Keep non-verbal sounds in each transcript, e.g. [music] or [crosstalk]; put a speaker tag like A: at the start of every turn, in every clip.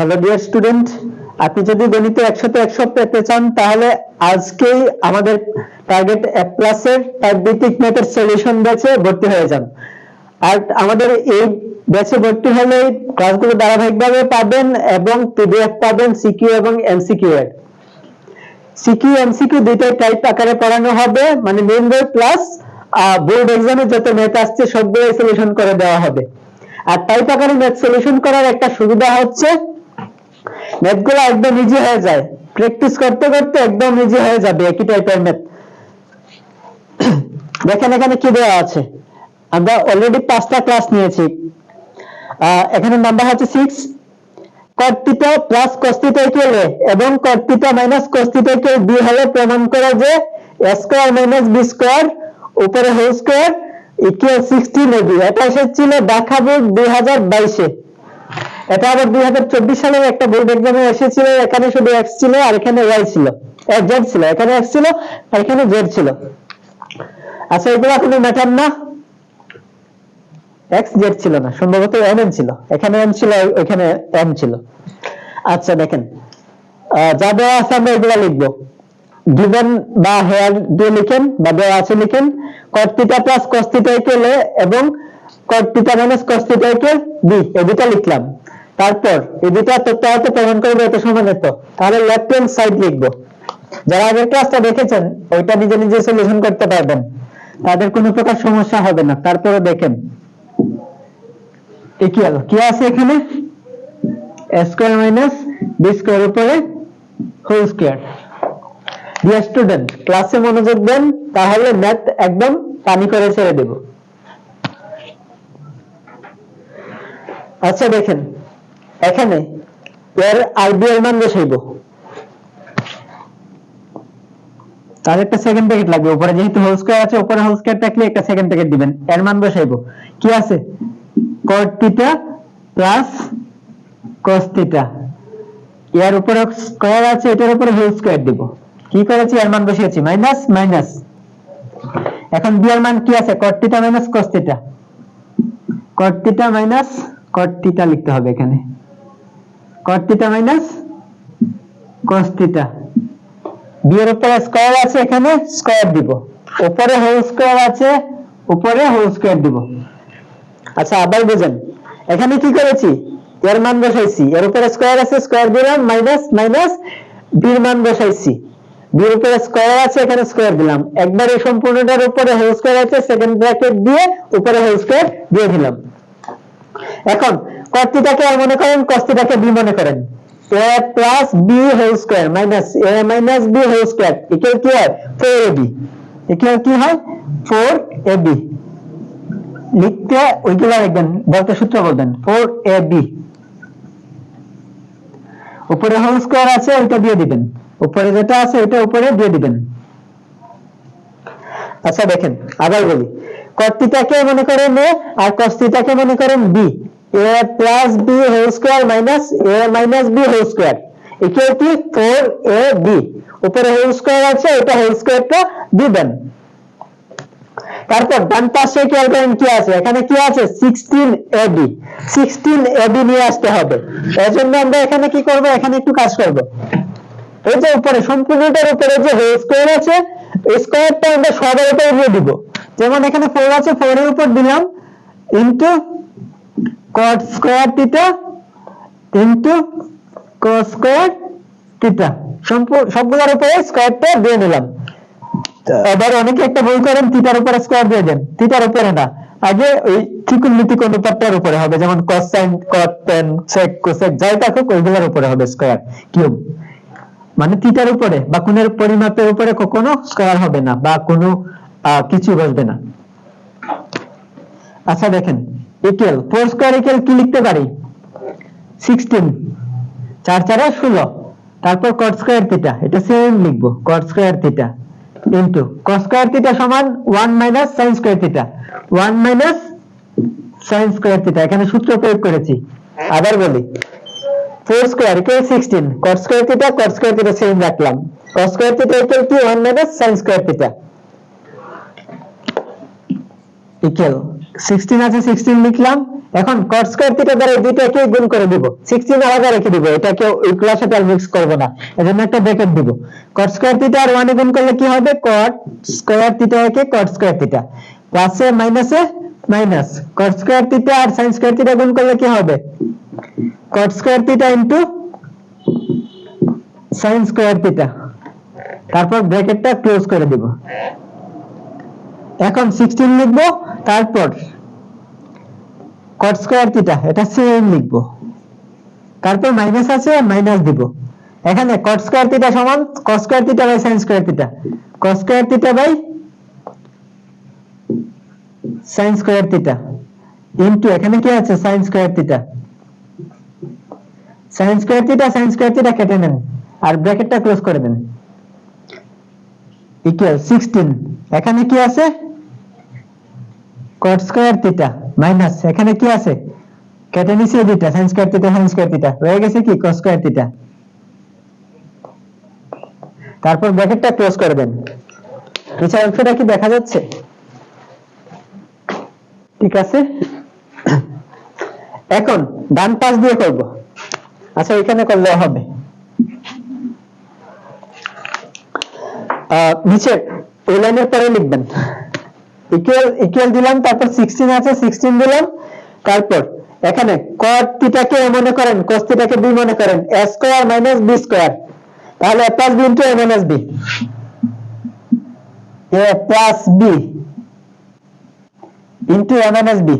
A: Hello dear student আপনি যদি গণিতে একশোতে একশো পেতে চান, তাহলে আজকেই আমাদের টার্গেট এক প্লাসের টাইপ ম্যাথের সলিউশন ব্যাচে ভর্তি হয়ে যান। আর আমাদের এই ব্যাচে ভর্তি হলে ক্লাসগুলো ধারাবাহিকভাবে পাবেন এবং পিডিএফ পাবেন সিকিউ এবং এমসিকিউ এর। সিকিউ এমসিকিউ দুইটাই টাইপ আকারে পড়ানো হবে মানে মেইন বই প্লাস বোর্ড এক্সামে যত ম্যাথ আসছে সবগুলো সলিউশন করে দেওয়া হবে। আর টাইপ আকারে ম্যাথ সলিউশন করার একটা সুবিধা হচ্ছে ম্যাথগুলো একদম ইজি হয়ে যায়। প্র্যাকটিস করতে করতে একদম ইজি হয়ে যাবে একই টাইপের ম্যাথ [clears throat] দেখেন এখানে কি দেওয়া আছে। আমরা অলরেডি পাঁচটা ক্লাস নিয়েছি। এখানে নাম্বার হচ্ছে six cot theta plus cos theta equal A এবং cot theta minus cos theta equal B হলে প্রমাণ করা যে এ মাইনাস বি স্কোয়ার উপরে whole square equal sixteen AB এটা এসেছিল ঢাকা দুই হাজার বাইশে। এটা আবার দুই হাজার চব্বিশ সালে একটা বোর্ড এক্সামে এসেছিল এখানে শুধু এক্স ছিল আর এখানে ওয়াই ছিল। জেড ছিল, এখানে এক্স ছিল আর এখানে জেড ছিল। আচ্ছা এগুলো কোনো ম্যাটার না। এক্স জেড ছিল না, সম্ভবত এম এন ছিল। এখানে এম ছিল ওখানে এম ছিল। আচ্ছা দেখেন। যা দেওয়া আছে আমরা এগুলো লিখব। গিভেন বা হেয়ার দিয়ে লিখেন বা দেওয়া আছে লিখেন। কর্তিটা প্লাস কস্তিটা ইকুয়াল এ এবং cot theta minus cos theta equal B এই দুটা লিখলাম। তারপর এই দুটা তথ্য হতে প্রমাণ করব, এত সমান এত তাহলে লেফট হ্যান্ড সাইড লিখব। যারা আগের ক্লাসটা দেখেছেন, ওইটা নিজে নিজে সলিউশন করতে পারবেন। তাদের কোনো প্রকার সমস্যা হবে না। তারপরে দেখেন। ইকুয়াল কি আছে এখানে? স্কয়ার মাইনাস বি স্কয়ার উপরে হোল স্কয়ার ডিয়ার স্টুডেন্ট ক্লাসে মনোযোগ দেন, তাহলে ম্যাথ একদম পানি করে ছেড়ে দেব। আচ্ছা দেখেন। এখানে এর আরবি এর মান বসাইব। তার একটা সেকেন্ড প্যাকেট লাগবে, উপরে যেহেতু হোল স্কয়ার আছে, উপরে হোল স্কয়ার থাকলে একটা সেকেন্ড প্যাকেট দিবেন। এর মান বসাইব। কি আছে? cot theta plus cos theta এর উপরে স্কয়ার আছে, এটার উপরে হোল স্কয়ার দিব। কি করেছি? এর মান বসিয়েছি। মাইনাস মাইনাস এখন বি এর মান কি আছে? cot theta minus cos theta cot theta minus cot theta লিখতে হবে এখানে। Cot theta minus cos theta B এর উপরে স্কয়ার আছে এখানে স্কয়ার দিব। উপরে হোল স্কয়ার আছে, উপরে হোল স্কয়ার দিব। আচ্ছা আবার বুঝেন। এখানে কি করেছি? এর মান বসাইছি। এর উপরে স্কয়ার আছে স্কয়ার দিলাম মাইনাস মাইনাস বির মান বসাইছি। বির উপরে স্কয়ার আছে, এখানে স্কয়ার দিলাম। একবার এই সম্পূর্ণটার উপরে হোল স্কয়ার আছে সেকেন্ড ব্র্যাকেট দিয়ে উপরে হোল স্কয়ার দিয়ে দিলাম। এখন কর্তিটাকে আর মনে করেন কস্তিটাকে বি মনে করেন। A plus b whole square minus minus b whole square equal কি হয় ফোর ইকুয়াল কি হয়? ফোর লিখতে বলতে সূত্র বলবেন ফোর উপরে হোল স্কয়ার আছে, ওইটা দিয়ে দিবেন। উপরে যেটা আছে, ওইটা উপরে দিয়ে দিবেন। আচ্ছা দেখেন, আবার বলি। কর্তিটাকে মনে করেন এ আর কস্তিটাকে মনে করেন b. B whole square minus a minus b whole square equal কি ফোর এ বি উপরে হোল স্কয়ার আছে ওটা হোল স্কয়ারটা দিবেন। তারপর ডান পাশে খেয়াল করেন কি আছে? এখানে কি আছে? সিক্সটিন এবি সিক্সটিন এবি নিয়ে আসতে হবে। এর জন্য আমরা এখানে কি করব? এখানে একটু কাজ করব। এই যে উপরে, সম্পূর্ণটার উপরে যে হোল স্কয়ার আছে স্কয়ারটা আমরা সবার উপরে দিয়ে দিব। যেমন এখানে ফোর আছে ফোর এর উপর দিলাম into cot square theta into cos square theta সবগুলোর উপরে স্কয়ারটা দিয়ে নিলাম। এবার অনেকে একটা ভুল করেন থিটার উপরে স্কয়ার দিয়ে দেন। থিটার উপরে না। আগে ওই ত্রিকোণমিতিক অনুপাতটার উপরে হবে, যেমন cos sin cot tan, sec, cosec, যাই থাকুক, ওইগুলোর উপরে হবে স্কয়ার কিউব মানে থিটার উপরে, বা কোণের পরিমাপের উপরে কখনো স্কয়ার হবে না, বা কোনো কিছু বসবে না। আচ্ছা দেখেন। ইকুয়াল ফোর স্কয়ার ইকুয়াল কি লিখতে পারি? সিক্সটিন চার চারে ষোলো। তারপর কট স্কয়ার থিটা এটা সেম লিখব cot square theta into cos square theta সমান one minus sine square theta one minus sine square theta এখানে সূত্র প্রয়োগ করেছি, আবার বলি। Four square equal sixteen cot square theta cot square theta same রাখলাম। কস স্কয়ার থিটা ইকুয়াল কি? One minus sine square theta equal sixteen আছে sixteen লিখলাম। এখন cot স্কয়ার থিটা দ্বারা দুইটাকে গুণ করে দিব। 16 আলাদা রেখে দিব, এটাকে ইকুয়াল সাথে আর মিক্স করব না। এজন্য একটা ব্র্যাকেট দিব। cot স্কয়ার থিটা আর 1 গুণ করলে কি হবে? cot স্কয়ার থিটা একে স্কয়ার থিটা প্লাসে মাইনাসে মাইনাস cot স্কয়ার থিটা আর sin স্কয়ার থিটা গুণ করলে কি হবে? cot square theta into sin square theta তারপর ব্র্যাকেটটা ক্লোজ করে দিব। এখন 16 লিখব, তারপর cot স্কয়ার থিটা এটা সেম লিখব। তারপর মাইনাস আছে মাইনাস দিব। এখানে cot স্কয়ার থিটা সমান cos square theta by sin square theta cos square theta by sin square theta into এখানে কি আছে? sin square theta sin square theta sin square theta কেটে নেন, আর ব্র্যাকেটটা ক্লোজ করে দেন। ইকুয়াল 16 এখানে কি আছে? Cot স্কয়ার থিটা মাইনাস এখানে কি আছে? কেটে এই দুইটা sin square theta sin square theta রয়ে গেছে কি? cos স্কয়ার থিটা তারপর ব্র্যাকেটটা ক্লোজ করে দেন অংশটা কি দেখা যাচ্ছে? ঠিক আছে? এখন ডান পাশ দিয়ে করব। আচ্ছা এখানে করলে হবে। আহ, নিচে এই লাইনের পরে লিখবেন। ইকুয়াল ইকুয়াল দিলাম, তারপর 16 আছে 16 দিলাম, তারপর এখানে cot থিটাকে a মনে করেন, cos থিটাকে b মনে করেন, a square minus b square তাহলে a plus b into a minus b a plus b into a minus b,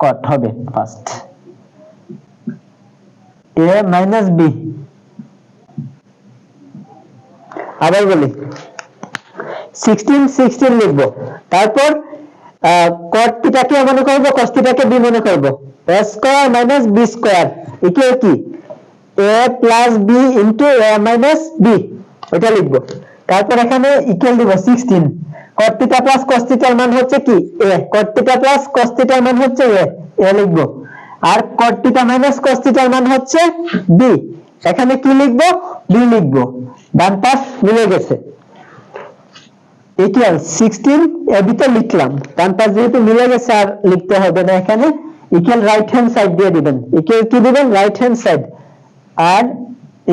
A: cot হবে ফার্স্ট a মাইনাস b, আবার বলি 16 16 লিখব। তারপর a মনে করব থিটাকে b মনে করব। a square minus b square equal কি? a plus b into a minus b এটা লিখব। তারপর এখানে ইকুয়াল দিব 16 cot থিটা প্লাস cos থিটার মান হচ্ছে কি? cot থিটা প্লাস cos থিটার মান হচ্ছে a a লিখব। আর থিটা মাইনাস cos থিটার মান হচ্ছে b এখানে কি লিখব? b লিখব। ডান পাশ মিলে গেছে। ইকুয়াল 16 এবি তো লিখলাম। যেহেতু মিলে গেছে, আর লিখতে হবে না এখানে। ইকুয়াল রাইট হ্যান্ড সাইড দিয়ে দিবেন। ইকুয়াল কি দিবেন? Right hand side R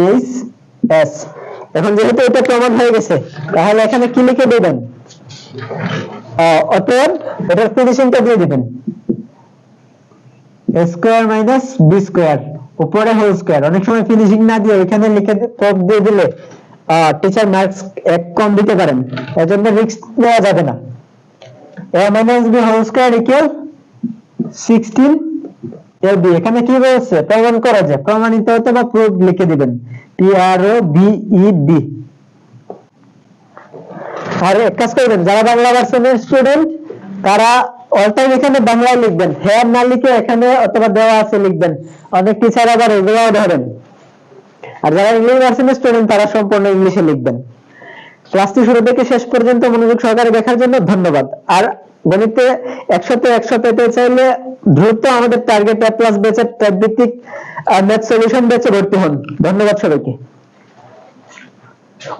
A: H S এখন যেহেতু এটা প্রমাণ হয়ে গেছে, তাহলে এখানে কি লিখে দিবেন? অতএব এটার ফিনিশিংটা দিয়ে দিবেন। স্কোয়ার মাইনাস বি স্কোয়ার উপরে হোল স্কোয়ার অনেক সময় ফিনিশিং না দিয়ে এখানে লিখে দিয়ে দিলে টিচার মার্কস এক কম দিতে পারেন। এজন্য রিস্ক নেওয়া যাবে না। A minus b whole square equal sixteen a b এখানে কি বলছে প্রমাণ করা যায় প্রমাণিত হতে বা প্রুফ লিখে দিবেন। P R O B E D আর এক কাজ করবেন, যারা বাংলা ভার্সনের স্টুডেন্ট তারা অল টাইম এখানে বাংলায় লিখবেন। হ্যাঁ না লিখে এখানে অথবা দেওয়া আছে লিখবেন। অনেক টিচার আবার এগুলাও ধরেন আর যারা ইংলিশ ভার্সনের স্টুডেন্ট তারা সম্পূর্ণ ইংলিশে লিখবেন। ক্লাসটি শুরু থেকে শেষ পর্যন্ত মনোযোগ সহকারে দেখার জন্য ধন্যবাদ। আর গণিতে একশোতে একশো পেতে চাইলে দ্রুত আমাদের টার্গেট প্লাস বেচের ট্যাগ ভিত্তিক ম্যাথ সলিউশন বেচে ভর্তি হন। ধন্যবাদ সবাইকে।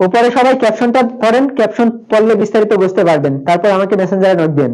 A: উপরে সবাই ক্যাপশনটা পড়েন। ক্যাপশন পড়লে বিস্তারিত বুঝতে পারবেন। তারপর আমাকে মেসেঞ্জারে নোট দিন।